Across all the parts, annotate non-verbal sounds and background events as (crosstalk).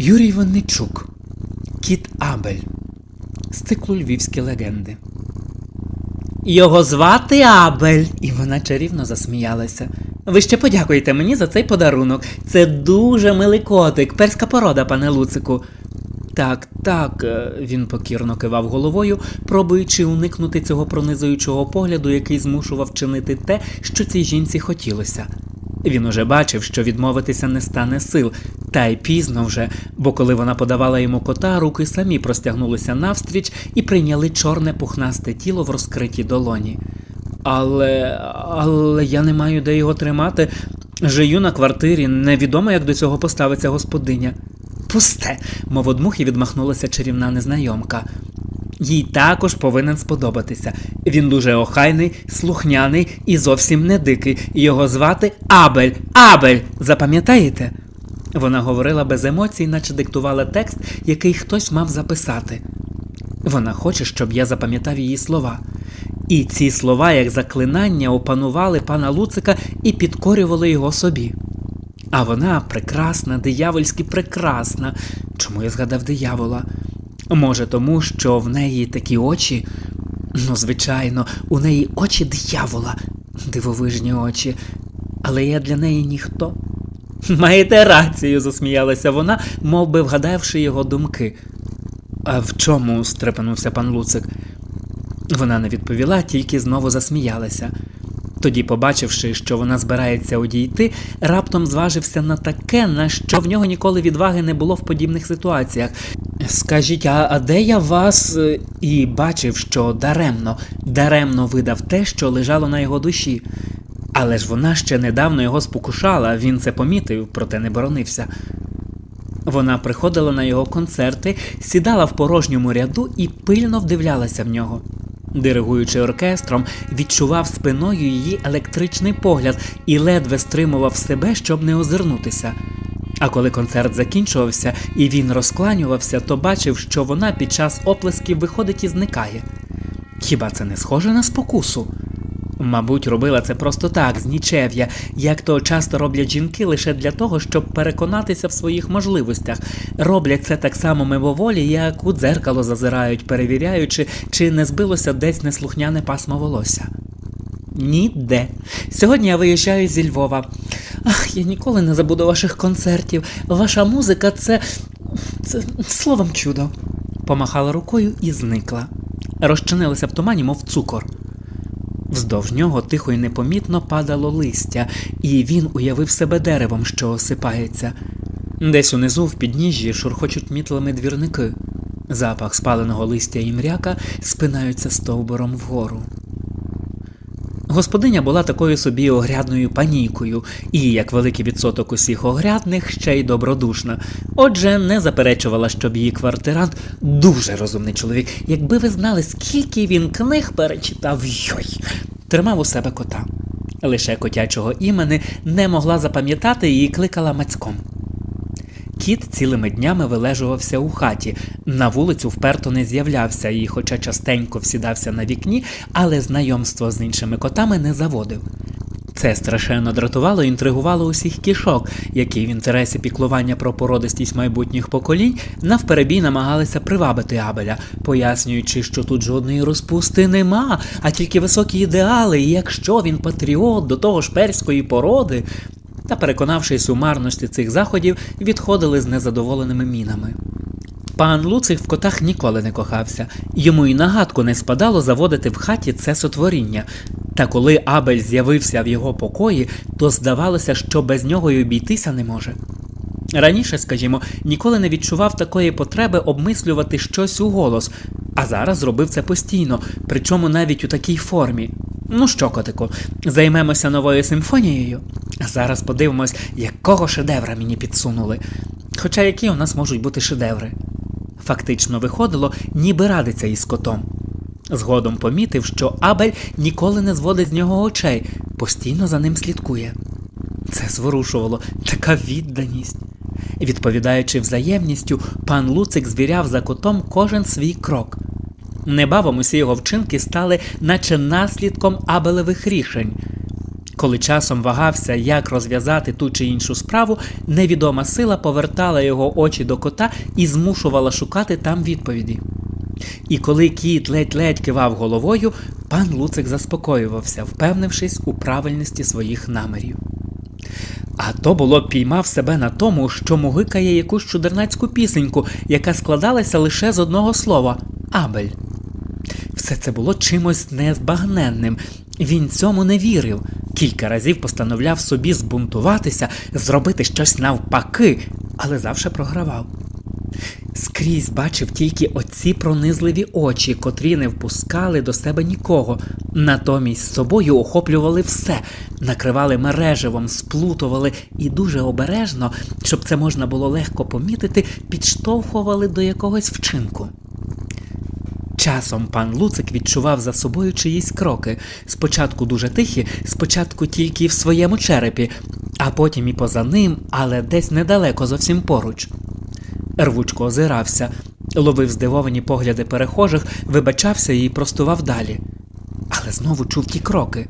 Юрій Винничук, Кіт Абель з циклу Львівські легенди. Його звати Абель, і вона чарівно засміялася. Ви ще подякуйте мені за цей подарунок. Це дуже милий котик, перська порода, пане Луцику. Так, так, е, він покірно кивав головою, пробуючи уникнути цього пронизуючого погляду, який змушував чинити те, що цій жінці хотілося. Він уже бачив, що відмовитися не стане сил, та й пізно вже, бо коли вона подавала йому кота, руки самі простягнулися навстріч і прийняли чорне пухнасте тіло в розкритій долоні. Але. але я не маю де його тримати. Жию на квартирі, невідомо, як до цього поставиться господиня. Пусте, мов одмухи відмахнулася чарівна незнайомка. Їй також повинен сподобатися. Він дуже охайний, слухняний і зовсім не дикий. Його звати Абель. Абель! Запам'ятаєте? Вона говорила без емоцій, наче диктувала текст, який хтось мав записати. Вона хоче, щоб я запам'ятав її слова. І ці слова, як заклинання, опанували пана Луцика і підкорювали його собі. А вона прекрасна, диявольськи прекрасна. Чому я згадав диявола? Може, тому, що в неї такі очі? Ну, звичайно, у неї очі диявола, дивовижні очі, але я для неї ніхто. (laughs) Маєте рацію, засміялася вона, мов би вгадавши його думки. А в чому? стрепенувся пан Луцик. Вона не відповіла, тільки знову засміялася. Тоді, побачивши, що вона збирається одійти, раптом зважився на таке, на що в нього ніколи відваги не було в подібних ситуаціях. Скажіть, а, а де я вас? е, І бачив, що даремно, даремно видав те, що лежало на його душі. Але ж вона ще недавно його спокушала, він це помітив, проте не боронився. Вона приходила на його концерти, сідала в порожньому ряду і пильно вдивлялася в нього. Диригуючи оркестром, відчував спиною її електричний погляд і ледве стримував себе, щоб не озирнутися. А коли концерт закінчувався і він розкланювався, то бачив, що вона під час оплесків виходить і зникає. Хіба це не схоже на спокусу? Мабуть, робила це просто так, з нічев'я, як то часто роблять жінки лише для того, щоб переконатися в своїх можливостях. Роблять це так само мимоволі, як у дзеркало зазирають, перевіряючи, чи не збилося десь неслухняне пасмо волосся. Ніде. Сьогодні я виїжджаю зі Львова. Ах, я ніколи не забуду ваших концертів. Ваша музика це. це словом чудо. Помахала рукою і зникла. Розчинилася в тумані, мов цукор. Вздовж нього тихо й непомітно падало листя, і він уявив себе деревом, що осипається. Десь унизу в підніжжі шурхочуть мітлами двірники. Запах спаленого листя і мряка спинаються стовбором вгору. Господиня була такою собі огрядною панійкою, і, як великий відсоток усіх огрядних, ще й добродушна. Отже, не заперечувала, щоб її квартирант дуже розумний чоловік. Якби ви знали, скільки він книг перечитав, йой, тримав у себе кота. Лише котячого імени не могла запам'ятати і кликала мацьком. Кіт цілими днями вилежувався у хаті, на вулицю вперто не з'являвся і, хоча частенько всідався на вікні, але знайомство з іншими котами не заводив. Це страшенно дратувало і інтригувало усіх кішок, які в інтересі піклування про породистість майбутніх поколінь навперебій намагалися привабити Абеля, пояснюючи, що тут жодної розпусти нема, а тільки високі ідеали, і якщо він патріот до того ж перської породи, та, переконавшись у марності цих заходів, відходили з незадоволеними мінами. Пан Луцик в котах ніколи не кохався, йому й нагадку не спадало заводити в хаті це сотворіння. Та коли Абель з'явився в його покої, то здавалося, що без нього й обійтися не може. Раніше, скажімо, ніколи не відчував такої потреби обмислювати щось у голос, а зараз зробив це постійно, причому навіть у такій формі. Ну що, котику, займемося новою симфонією? А зараз подивимось, якого шедевра мені підсунули. Хоча які у нас можуть бути шедеври. Фактично виходило, ніби радиться із котом. Згодом помітив, що Абель ніколи не зводить з нього очей, постійно за ним слідкує. Це зворушувало така відданість. Відповідаючи взаємністю, пан Луцик звіряв за котом кожен свій крок. Небавом усі його вчинки стали наче наслідком Абелевих рішень. Коли часом вагався, як розв'язати ту чи іншу справу, невідома сила повертала його очі до кота і змушувала шукати там відповіді. І коли кіт ледь-ледь кивав головою, пан Луцик заспокоювався, впевнившись у правильності своїх намірів. А то було піймав себе на тому, що мугикає якусь чудернацьку пісеньку, яка складалася лише з одного слова Абель. Все це було чимось незбагненним. Він цьому не вірив. Кілька разів постановляв собі збунтуватися, зробити щось навпаки, але завше програвав. Скрізь бачив тільки оці пронизливі очі, котрі не впускали до себе нікого, натомість з собою охоплювали все, накривали мереживом, сплутували і дуже обережно, щоб це можна було легко помітити, підштовхували до якогось вчинку. Часом пан Луцик відчував за собою чиїсь кроки, спочатку дуже тихі, спочатку тільки в своєму черепі, а потім і поза ним, але десь недалеко зовсім поруч. Рвучко озирався, ловив здивовані погляди перехожих, вибачався і простував далі. Але знову чув ті кроки.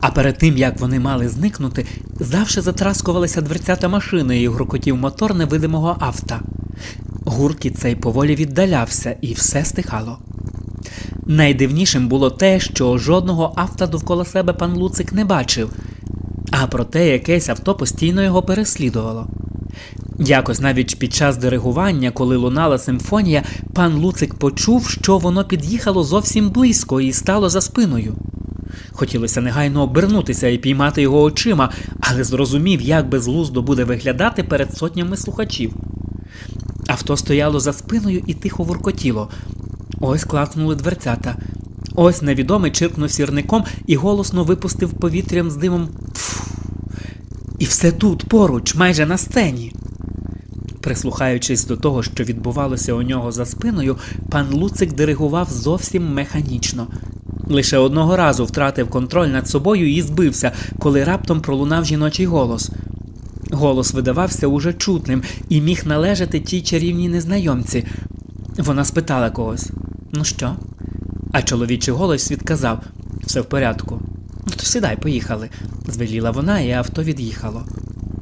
А перед тим, як вони мали зникнути, завше затраскувалися дверцята машини і гуркотів мотор невидимого авто. Гуркіт цей поволі віддалявся, і все стихало. Найдивнішим було те, що жодного авто довкола себе пан Луцик не бачив, а проте якесь авто постійно його переслідувало. Якось навіть під час диригування, коли лунала симфонія, пан Луцик почув, що воно під'їхало зовсім близько і стало за спиною. Хотілося негайно обернутися і піймати його очима, але зрозумів, як безглуздо буде виглядати перед сотнями слухачів. Авто стояло за спиною і тихо вуркотіло. Ось клацнули дверцята. Ось невідомий чиркнув сірником і голосно випустив повітрям з димом «Пф». І все тут, поруч, майже на сцені. Прислухаючись до того, що відбувалося у нього за спиною, пан Луцик диригував зовсім механічно. Лише одного разу втратив контроль над собою і збився, коли раптом пролунав жіночий голос. Голос видавався уже чутним і міг належати тій чарівній незнайомці. Вона спитала когось: Ну що? А чоловічий голос відказав: все в порядку. Ну то сідай, поїхали, звеліла вона, і авто від'їхало.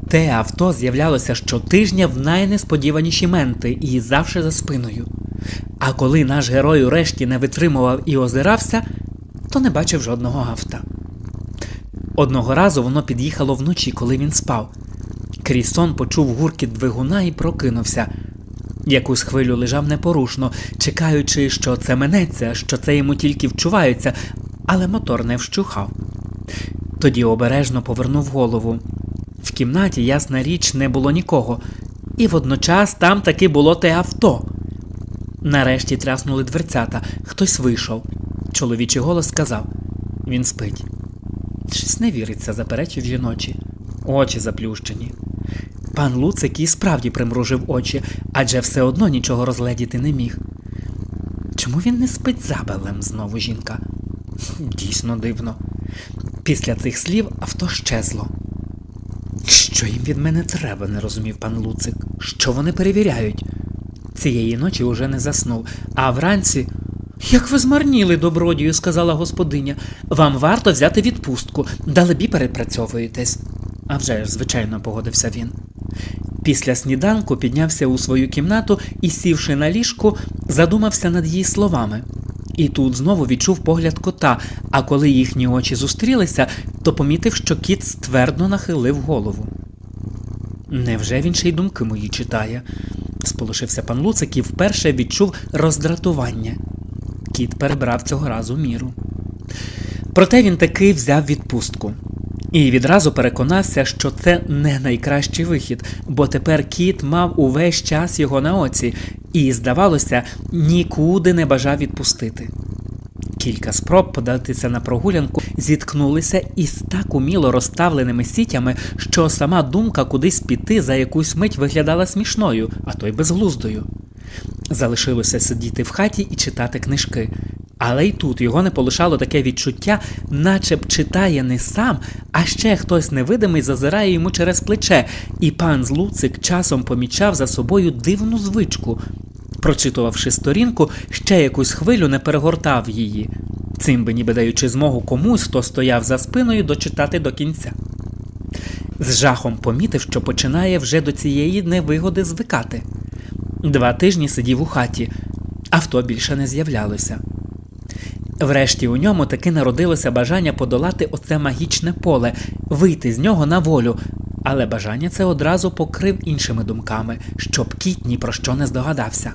Те авто з'являлося щотижня в найнесподіваніші менти і завше за спиною. А коли наш герой урешті не витримував і озирався, то не бачив жодного авто. Одного разу воно під'їхало вночі, коли він спав. Крізь сон почув гуркіт двигуна і прокинувся. Якусь хвилю лежав непорушно, чекаючи, що це минеться, що це йому тільки вчувається, але мотор не вщухав. Тоді обережно повернув голову. В кімнаті, ясна річ, не було нікого, і водночас там таки було те авто. Нарешті тряснули дверцята, хтось вийшов. Чоловічий голос сказав він спить. Щось не віриться, заперечив жіночі. Очі заплющені. Пан Луцик і справді примружив очі, адже все одно нічого розгледіти не міг. Чому він не спить забелем? знову жінка. Дійсно дивно. Після цих слів авто щезло. Що їм від мене треба, не розумів пан Луцик. Що вони перевіряють? Цієї ночі уже не заснув, а вранці. Як ви змарніли, добродію, сказала господиня. Вам варто взяти відпустку, далебі перепрацьовуєтесь. А вже ж, звичайно, погодився він. Після сніданку піднявся у свою кімнату і, сівши на ліжку, задумався над її словами. І тут знову відчув погляд кота, а коли їхні очі зустрілися, то помітив, що кіт ствердно нахилив голову. Невже він ще й думки мої читає? сполошився пан Луцик і вперше відчув роздратування. Кіт перебрав цього разу міру. Проте він таки взяв відпустку. І відразу переконався, що це не найкращий вихід, бо тепер кіт мав увесь час його на оці, і, здавалося, нікуди не бажав відпустити. Кілька спроб податися на прогулянку зіткнулися із так уміло розставленими сітями, що сама думка кудись піти за якусь мить виглядала смішною, а то й безглуздою. Залишилося сидіти в хаті і читати книжки. Але й тут його не полишало таке відчуття, наче б читає не сам, а ще хтось невидимий зазирає йому через плече, і пан Злуцик часом помічав за собою дивну звичку. Прочитувавши сторінку, ще якусь хвилю не перегортав її. цим би ніби даючи змогу комусь, хто стояв за спиною, дочитати до кінця. З жахом помітив, що починає вже до цієї невигоди звикати. Два тижні сидів у хаті, авто більше не з'являлося. Врешті у ньому таки народилося бажання подолати оце магічне поле, вийти з нього на волю, але бажання це одразу покрив іншими думками, щоб кіт ні про що не здогадався.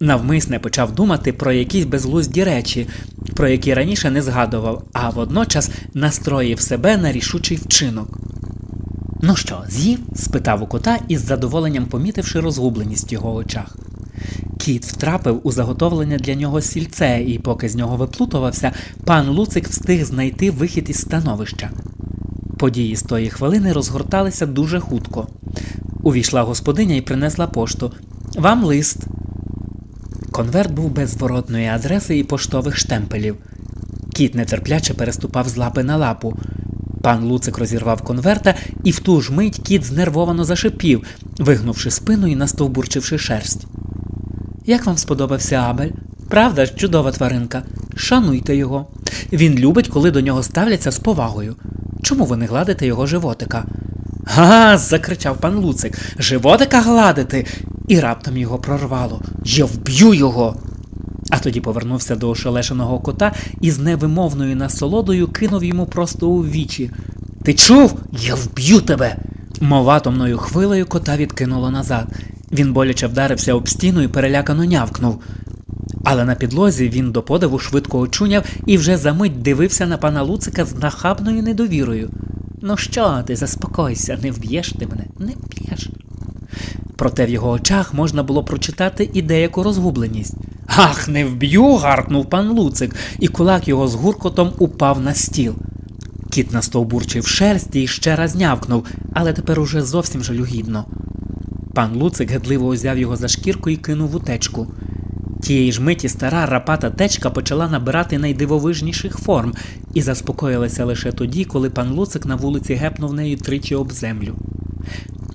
Навмисне почав думати про якісь безглузді речі, про які раніше не згадував, а водночас настроїв себе на рішучий вчинок. Ну що, з'їв? спитав у кота із задоволенням помітивши розгубленість в його очах. Кіт втрапив у заготовлене для нього сільце, і поки з нього виплутувався, пан Луцик встиг знайти вихід із становища. Події з тої хвилини розгорталися дуже хутко. Увійшла господиня і принесла пошту. Вам лист. Конверт був без зворотної адреси і поштових штемпелів. Кіт нетерпляче переступав з лапи на лапу. Пан Луцик розірвав конверта, і в ту ж мить кіт знервовано зашипів, вигнувши спину і настовбурчивши шерсть. Як вам сподобався Абель? Правда ж, чудова тваринка. Шануйте його. Він любить, коли до нього ставляться з повагою. Чому ви не гладите його животика? Га. закричав пан Луцик. Животика гладити. І раптом його прорвало. Я вб'ю його. А тоді повернувся до ошелешеного кота і з невимовною насолодою кинув йому просто у вічі. Ти чув? Я вб'ю тебе. Мова томною хвилею кота відкинуло назад. Він боляче вдарився об стіну і перелякано нявкнув. Але на підлозі він до подиву швидко очуняв і вже за мить дивився на пана Луцика з нахабною недовірою. Ну що ти, заспокойся, не вб'єш ти мене, не вб'єш. Проте в його очах можна було прочитати і деяку розгубленість. Ах, не вб'ю. гаркнув пан Луцик, і кулак його з гуркотом упав на стіл. Кіт настовбурчив шерсть і ще раз нявкнув, але тепер уже зовсім жалюгідно. Пан Луцик гидливо узяв його за шкірку і кинув у течку. Тієї ж миті стара рапата течка почала набирати найдивовижніших форм і заспокоїлася лише тоді, коли пан Луцик на вулиці гепнув нею тричі об землю.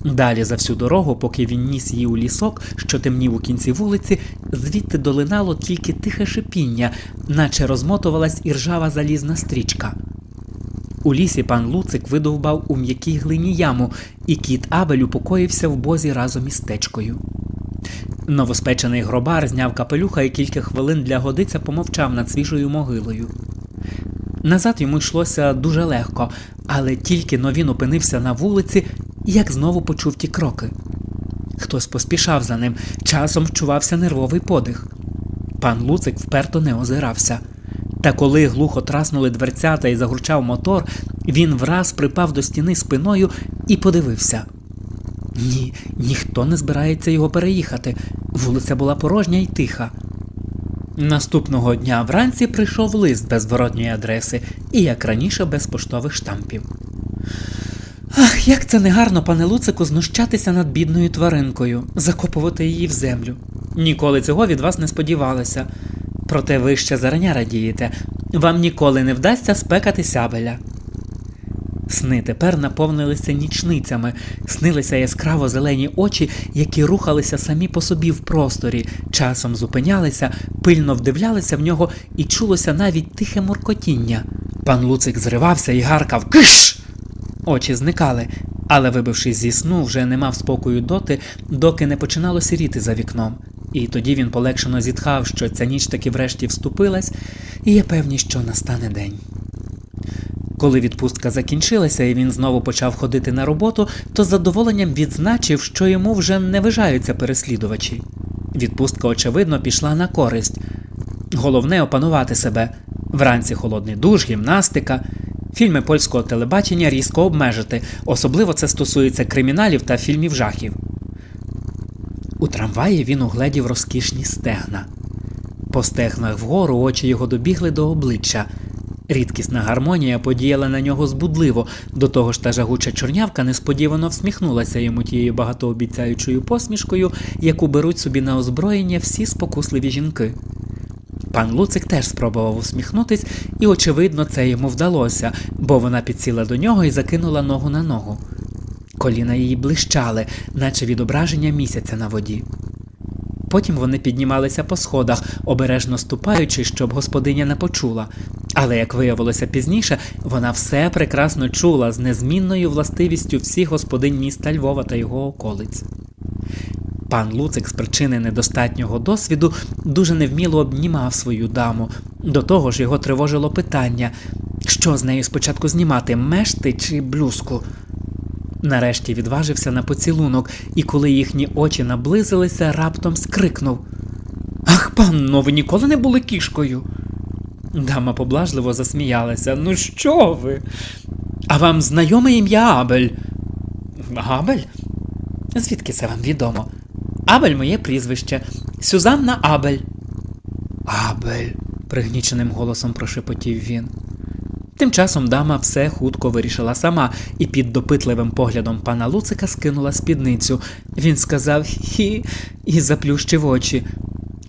Далі за всю дорогу, поки він ніс її у лісок, що темнів у кінці вулиці, звідти долинало тільки тихе шипіння, наче розмотувалась іржава залізна стрічка. У лісі пан Луцик видовбав у м'якій глині яму, і кіт Абель упокоївся в бозі разом із течкою. Новоспечений гробар зняв капелюха і кілька хвилин для годиця помовчав над свіжою могилою. Назад йому йшлося дуже легко, але тільки но він опинився на вулиці, як знову почув ті кроки. Хтось поспішав за ним, часом вчувався нервовий подих. Пан Луцик вперто не озирався. Та коли глухо траснули дверцята і загурчав мотор, він враз припав до стіни спиною і подивився. Ні, ніхто не збирається його переїхати. Вулиця була порожня і тиха. Наступного дня вранці прийшов лист без зворотньої адреси і, як раніше, без поштових штампів. Ах, як це негарно, пане Луцику, знущатися над бідною тваринкою, закопувати її в землю. Ніколи цього від вас не сподівалися. Проте ви ще зарання радієте, вам ніколи не вдасться спекати сябеля. Сни тепер наповнилися нічницями, снилися яскраво зелені очі, які рухалися самі по собі в просторі, часом зупинялися, пильно вдивлялися в нього і чулося навіть тихе муркотіння. Пан Луцик зривався і гаркав Киш! Очі зникали, але, вибившись зі сну, вже не мав спокою доти, доки не починало сіріти за вікном. І тоді він полегшено зітхав, що ця ніч таки врешті вступилась, і є певні, що настане день. Коли відпустка закінчилася і він знову почав ходити на роботу, то з задоволенням відзначив, що йому вже не вижаються переслідувачі. Відпустка, очевидно, пішла на користь. Головне опанувати себе. Вранці холодний душ, гімнастика. Фільми польського телебачення різко обмежити, особливо це стосується криміналів та фільмів жахів. У трамваї він угледів розкішні стегна. По стегнах вгору очі його добігли до обличчя. Рідкісна гармонія подіяла на нього збудливо, до того ж та жагуча чорнявка несподівано всміхнулася йому тією багатообіцяючою посмішкою, яку беруть собі на озброєння всі спокусливі жінки. Пан Луцик теж спробував усміхнутись, і, очевидно, це йому вдалося, бо вона підсіла до нього і закинула ногу на ногу. Коліна її блищали, наче відображення місяця на воді. Потім вони піднімалися по сходах, обережно ступаючи, щоб господиня не почула. Але, як виявилося пізніше, вона все прекрасно чула з незмінною властивістю всіх господинь міста Львова та його околиць. Пан Луцик з причини недостатнього досвіду дуже невміло обнімав свою даму. До того ж його тривожило питання, що з нею спочатку знімати мешти чи блюзку. Нарешті відважився на поцілунок, і коли їхні очі наблизилися, раптом скрикнув Ах, панно, ви ніколи не були кішкою. Дама поблажливо засміялася. Ну що ви? А вам знайоме ім'я Абель? Абель? Звідки це вам відомо? Абель моє прізвище. Сюзанна Абель. Абель, пригніченим голосом прошепотів він. Тим часом дама все хутко вирішила сама і під допитливим поглядом пана Луцика скинула спідницю. Він сказав хі і заплющив очі.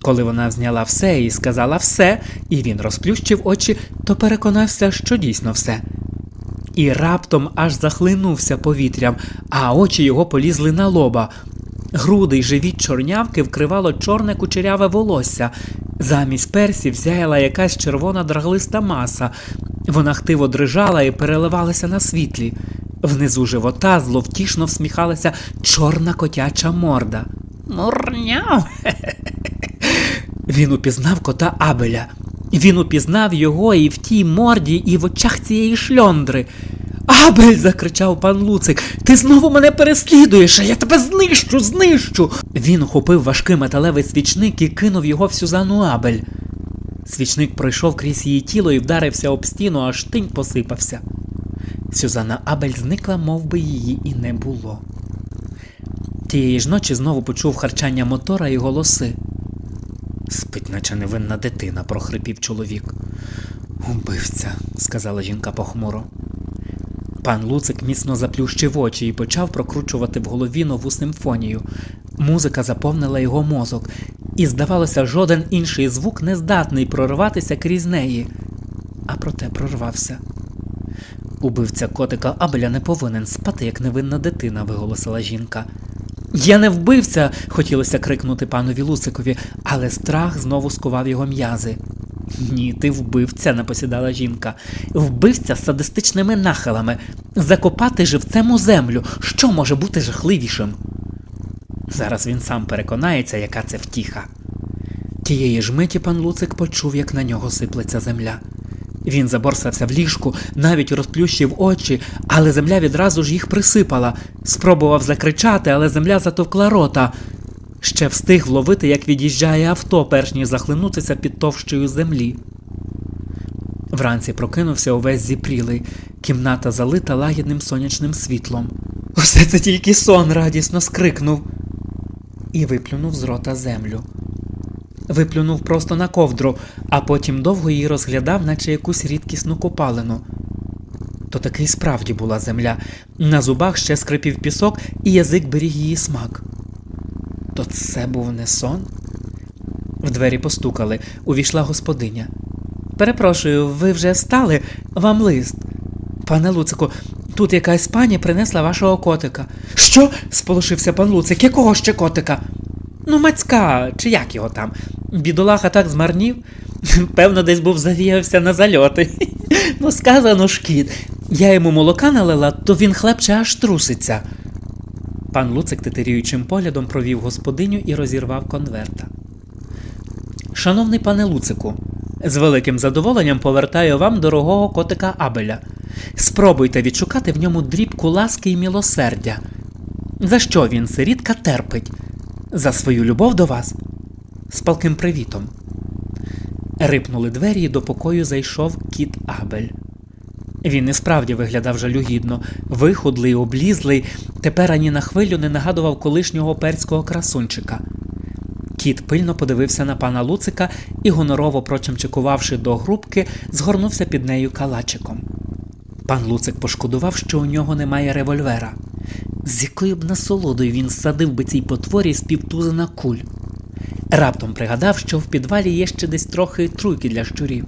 Коли вона зняла все і сказала все, і він розплющив очі, то переконався, що дійсно все. І раптом аж захлинувся повітрям, а очі його полізли на лоба. Груди й живіт чорнявки вкривало чорне кучеряве волосся. Замість персів зяяла якась червона драглиста маса. Вона хтиво дрижала і переливалася на світлі. Внизу живота зловтішно всміхалася чорна котяча морда. Мурняв. (laughs) Він упізнав кота Абеля. Він упізнав його і в тій морді, і в очах цієї шльондри. Абель. закричав пан Луцик. Ти знову мене переслідуєш, а я тебе знищу, знищу. Він ухопив важкий металевий свічник і кинув його в Сюзану Абель. Свічник пройшов крізь її тіло і вдарився об стіну, аж тинь посипався. Сюзанна Абель зникла, мов би її і не було. Тієї ж ночі знову почув харчання мотора і голоси. Спить, наче невинна дитина, прохрипів чоловік. Убивця, сказала жінка похмуро. Пан Луцик міцно заплющив очі і почав прокручувати в голові нову симфонію. Музика заповнила його мозок, і, здавалося, жоден інший звук не здатний прорватися крізь неї. А проте прорвався. Убивця котика Абеля не повинен спати, як невинна дитина, виголосила жінка. Я не вбивця, хотілося крикнути панові Луцикові, але страх знову скував його м'язи. Ні, ти вбивця, напосідала жінка. Вбивця з садистичними нахилами. Закопати живцем у землю. Що може бути жахливішим? Зараз він сам переконається, яка це втіха. Тієї ж миті пан Луцик почув, як на нього сиплеться земля. Він заборсався в ліжку, навіть розплющив очі, але земля відразу ж їх присипала. Спробував закричати, але земля затовкла рота. Ще встиг вловити, як від'їжджає авто, перш ніж захлинутися під товщею землі. Вранці прокинувся увесь зіпрілий, кімната залита лагідним сонячним світлом. Усе це тільки сон, радісно скрикнув і виплюнув з рота землю. Виплюнув просто на ковдру, а потім довго її розглядав, наче якусь рідкісну копалину. То таки справді була земля, на зубах ще скрипів пісок, і язик беріг її смак. То це був не сон? В двері постукали, увійшла господиня. Перепрошую, ви вже встали? Вам лист. Пане Луцику, тут якась пані принесла вашого котика. Що? сполошився пан Луцик. Якого ще котика? Ну, мацька, чи як його там? Бідолаха так змарнів. (laughs) Певно, десь був завіявся на зальоти. (laughs) Ну, сказано ж кіт. Я йому молока налила, то він хлебче аж труситься. Пан Луцик титирюючим поглядом провів господиню і розірвав конверта. Шановний пане Луцику, з великим задоволенням повертаю вам дорогого котика Абеля. Спробуйте відшукати в ньому дрібку ласки і милосердя. За що він сирітка терпить? За свою любов до вас? З палким привітом. Рипнули двері і до покою зайшов кіт Абель. Він і справді виглядав жалюгідно, вихудлий, облізлий, тепер ані на хвилю не нагадував колишнього перського красунчика. Кіт пильно подивився на пана Луцика і, гонорово прочимчикувавши до грубки, згорнувся під нею калачиком. Пан Луцик пошкодував, що у нього немає револьвера. З якою б насолодою він садив би цій потворі з півтузина куль. Раптом пригадав, що в підвалі є ще десь трохи труйки для щурів.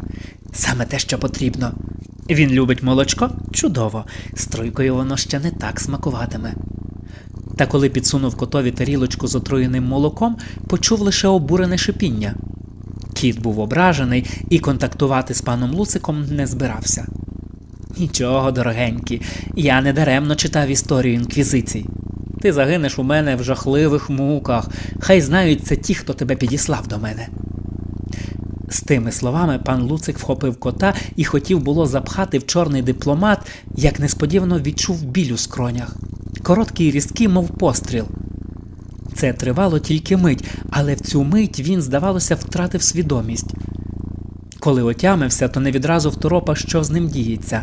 Саме те, що потрібно. Він любить молочко? Чудово. З тройкою воно ще не так смакуватиме. Та коли підсунув котові тарілочку з отруєним молоком, почув лише обурене шипіння. Кіт був ображений і контактувати з паном Луциком не збирався. Нічого, дорогенький, я не даремно читав історію інквізицій. Ти загинеш у мене в жахливих муках. Хай знають це ті, хто тебе підіслав до мене. З тими словами пан Луцик вхопив кота і хотів було запхати в чорний дипломат, як несподівано відчув біль у скронях. Короткий і різкий, мов постріл. Це тривало тільки мить, але в цю мить він, здавалося, втратив свідомість. Коли отямився, то не відразу второпав, що з ним діється.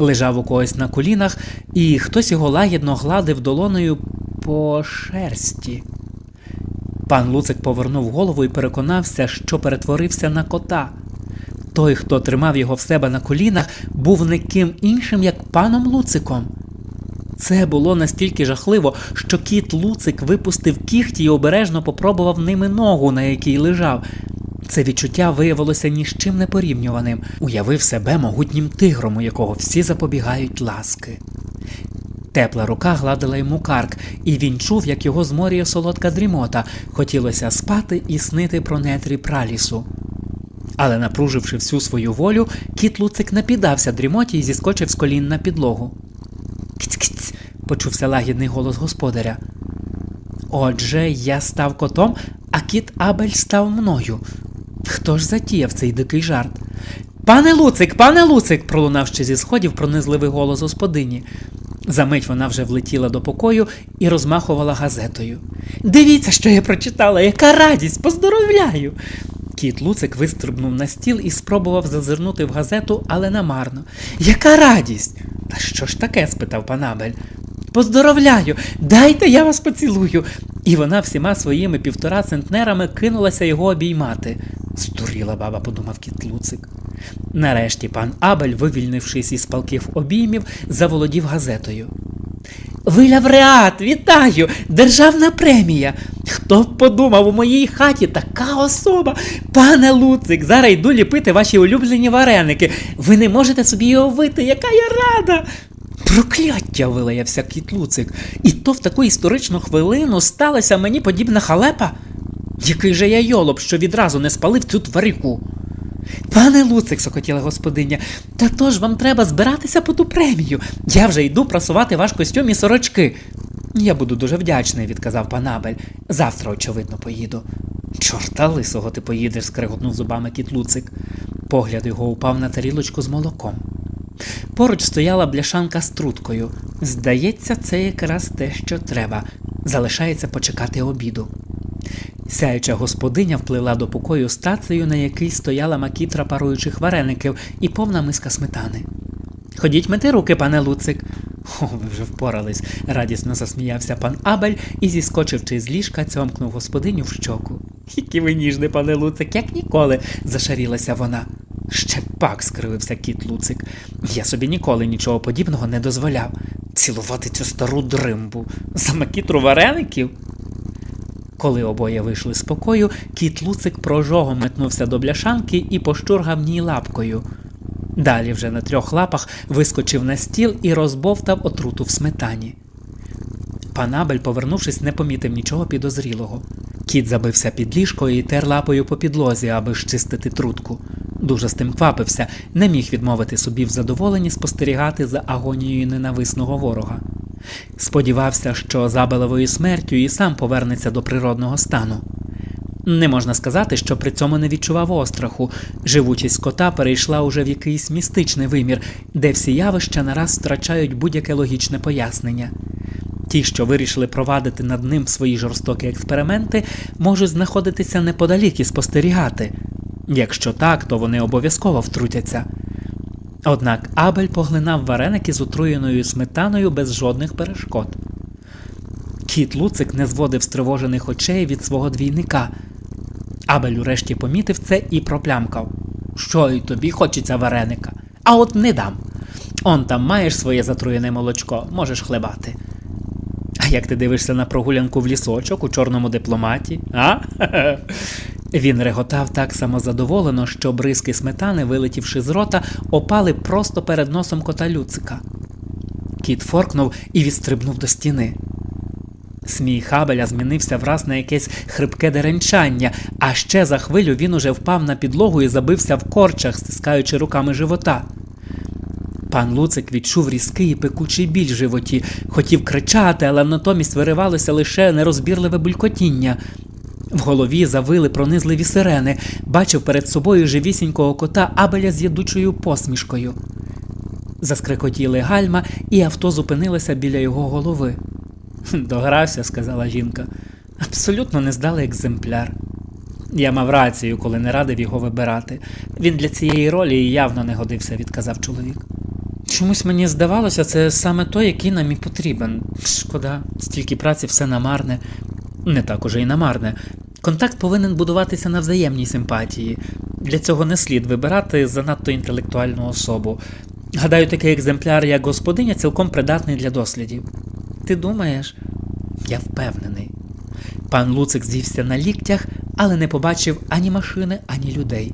Лежав у когось на колінах, і хтось його лагідно гладив долоною по шерсті. Пан Луцик повернув голову і переконався, що перетворився на кота. Той, хто тримав його в себе на колінах, був не ким іншим, як паном Луциком. Це було настільки жахливо, що кіт Луцик випустив кіхті і обережно попробував ними ногу, на якій лежав. Це відчуття виявилося ні з чим не порівнюваним. Уявив себе могутнім тигром, у якого всі запобігають ласки. Тепла рука гладила йому карк, і він чув, як його зморює солодка дрімота. Хотілося спати і снити про нетрі пралісу. Але, напруживши всю свою волю, кіт Луцик не піддався дрімоті і зіскочив з колін на підлогу. Киць-киць, почувся лагідний голос господаря. Отже, я став котом, а кіт Абель став мною. Хто ж затіяв цей дикий жарт? Пане Луцик, пане Луцик, пролунав ще зі сходів пронизливий голос господині. Замить вона вже влетіла до покою і розмахувала газетою. Дивіться, що я прочитала, яка радість, поздоровляю. Кіт Луцик вистрибнув на стіл і спробував зазирнути в газету, але намарно. Яка радість? Та що ж таке? спитав пан Абель. Поздоровляю, дайте я вас поцілую. І вона всіма своїми півтора центнерами кинулася його обіймати. Здуріла баба, подумав кіт Луцик. Нарешті пан Абель, вивільнившись із палків обіймів, заволодів газетою. Ви лавреат, вітаю! Державна премія! Хто б подумав у моїй хаті така особа? Пане Луцик, зараз йду ліпити ваші улюблені вареники. Ви не можете собі його вити, яка я рада! Прокляття вилаявся кіт Луцик. І то в таку історичну хвилину сталася мені подібна халепа. Який же я йолоп, що відразу не спалив цю тварику. Пане Луцик, сокотіла господиня, та то ж вам треба збиратися по ту премію. Я вже йду прасувати ваш костюм і сорочки. Я буду дуже вдячний, відказав пан Абель. Завтра, очевидно, поїду. Чорта лисого ти поїдеш, скреготнув зубами кіт Луцик. Погляд його упав на тарілочку з молоком. Поруч стояла бляшанка з труткою. Здається, це якраз те, що треба. Залишається почекати обіду. Сяюча господиня вплила до покою стацею, на якій стояла макітра паруючих вареників і повна миска сметани. Ходіть мити руки, пане Луцик. О, ви вже впорались, радісно засміявся пан Абель і, зіскочивши з ліжка, цьомкнув господиню в щоку. Які ви ніжний, пане Луцик, як ніколи, зашарілася вона. Ще пак, скривився кіт Луцик. Я собі ніколи нічого подібного не дозволяв. Цілувати цю стару дримбу. За макітру вареників. Коли обоє вийшли з покою, кіт Луцик прожогом метнувся до бляшанки і пощургав ній лапкою. Далі вже на трьох лапах вискочив на стіл і розбовтав отруту в сметані. Пан Абель, повернувшись, не помітив нічого підозрілого. Кіт забився під ліжко і тер лапою по підлозі, аби щистити трутку. Дуже з тим квапився, не міг відмовити собі в задоволенні спостерігати за агонією ненависного ворога. Сподівався, що забелевою смертю і сам повернеться до природного стану. Не можна сказати, що при цьому не відчував остраху. Живучість кота перейшла уже в якийсь містичний вимір, де всі явища нараз втрачають будь-яке логічне пояснення. Ті, що вирішили провадити над ним свої жорстокі експерименти, можуть знаходитися неподалік і спостерігати. Якщо так, то вони обов'язково втрутяться. Однак Абель поглинав вареники з отруєною сметаною без жодних перешкод. Кіт Луцик не зводив стривожених очей від свого двійника. Абель урешті помітив це і проплямкав. Що й тобі хочеться вареника? А от не дам. Он там маєш своє затруєне молочко, можеш хлебати. А як ти дивишся на прогулянку в лісочок у чорному дипломаті? А? Він реготав так самозадоволено, що бризки сметани, вилетівши з рота, опали просто перед носом кота Люцика. Кіт форкнув і відстрибнув до стіни. Смій Хабеля змінився враз на якесь хрипке деренчання, а ще за хвилю він уже впав на підлогу і забився в корчах, стискаючи руками живота. Пан Луцик відчув різкий і пекучий біль в животі, хотів кричати, але натомість виривалося лише нерозбірливе булькотіння. В голові завили пронизливі сирени, бачив перед собою живісінького кота Абеля з ядучою посмішкою. Заскрикотіли гальма, і авто зупинилося біля його голови. Догрався, сказала жінка. Абсолютно нездалий екземпляр. Я мав рацію, коли не радив його вибирати. Він для цієї ролі явно не годився, відказав чоловік. Чомусь мені здавалося, це саме той, який нам і потрібен. Шкода, стільки праці все намарне. Не так уже й намарне. Контакт повинен будуватися на взаємній симпатії. Для цього не слід вибирати занадто інтелектуальну особу. Гадаю, такий екземпляр, як господиня, цілком придатний для дослідів. Ти думаєш? Я впевнений. Пан Луцик звівся на ліктях, але не побачив ані машини, ані людей.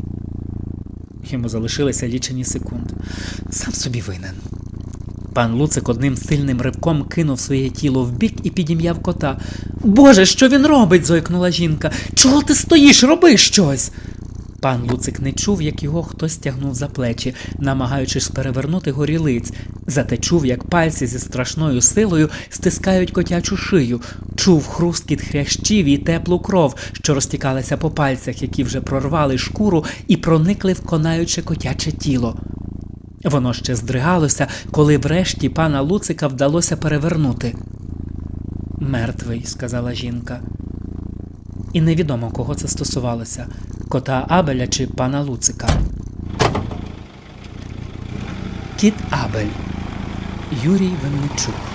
Йому залишилися лічені секунди. Сам собі винен. Пан Луцик одним сильним ривком кинув своє тіло вбік і підім'яв кота. Боже, що він робить? зойкнула жінка. Чого ти стоїш? Роби щось. Пан Луцик не чув, як його хтось тягнув за плечі, намагаючись перевернути горілиць. Зате чув, як пальці зі страшною силою стискають котячу шию, чув хрусткіт хрящів і теплу кров, що розтікалася по пальцях, які вже прорвали шкуру і проникли в конаюче котяче тіло. Воно ще здригалося, коли врешті пана Луцика вдалося перевернути. Мертвий, сказала жінка. І невідомо, кого це стосувалося кота Абеля чи пана Луцика. Кіт Абель Юрій Винничук